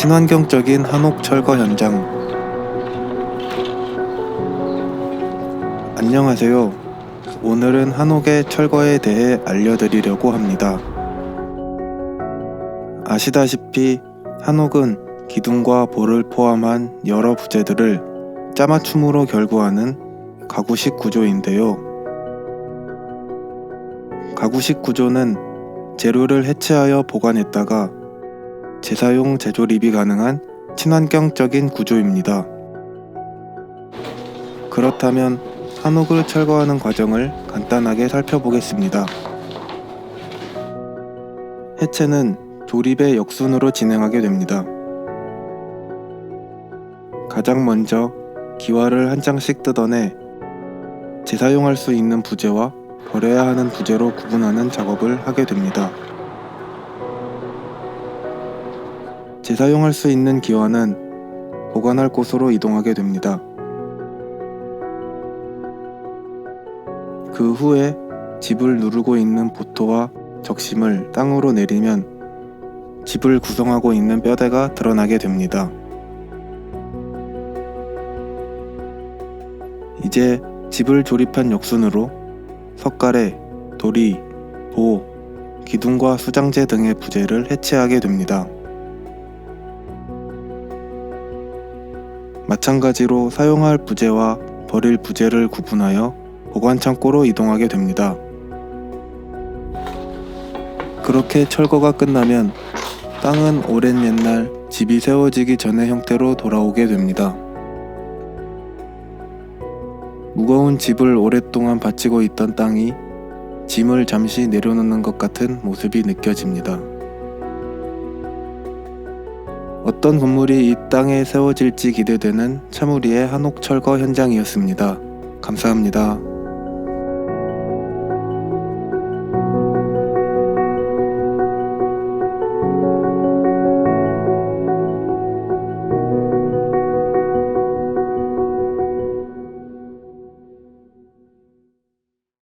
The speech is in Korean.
친환경적인 한옥 철거 현장. 안녕하세요. 오늘은 한옥의 철거에 대해 알려드리려고 합니다. 아시다시피 한옥은 기둥과 볼을 포함한 여러 부재들을 짜맞춤으로 결구하는 가구식 구조인데요. 가구식 구조는 재료를 해체하여 보관했다가 재사용 재조립이 가능한 친환경적인 구조입니다. 그렇다면 한옥을 철거하는 과정을 간단하게 살펴보겠습니다. 해체는 조립의 역순으로 진행하게 됩니다. 가장 먼저 기와를 한 장씩 뜯어내 재사용할 수 있는 부재와 버려야 하는 부재로 구분하는 작업을 하게 됩니다. 재사용할 수 있는 기와는 보관할 곳으로 이동하게 됩니다. 그 후에 집을 누르고 있는 보토와 적심을 땅으로 내리면 집을 구성하고 있는 뼈대가 드러나게 됩니다. 이제 집을 조립한 역순으로 석가래, 도리, 보, 기둥과 수장재 등의 부재를 해체하게 됩니다. 마찬가지로 사용할 부재와 버릴 부재를 구분하여 보관 창고로 이동하게 됩니다. 그렇게 철거가 끝나면 땅은 오랜 옛날 집이 세워지기 전의 형태로 돌아오게 됩니다. 무거운 집을 오랫동안 받치고 있던 땅이 짐을 잠시 내려놓는 것 같은 모습이 느껴집니다. 어떤 건물이 이 땅에 세워질지 기대되는 차무리의 한옥 철거 현장이었습니다. 감사합니다.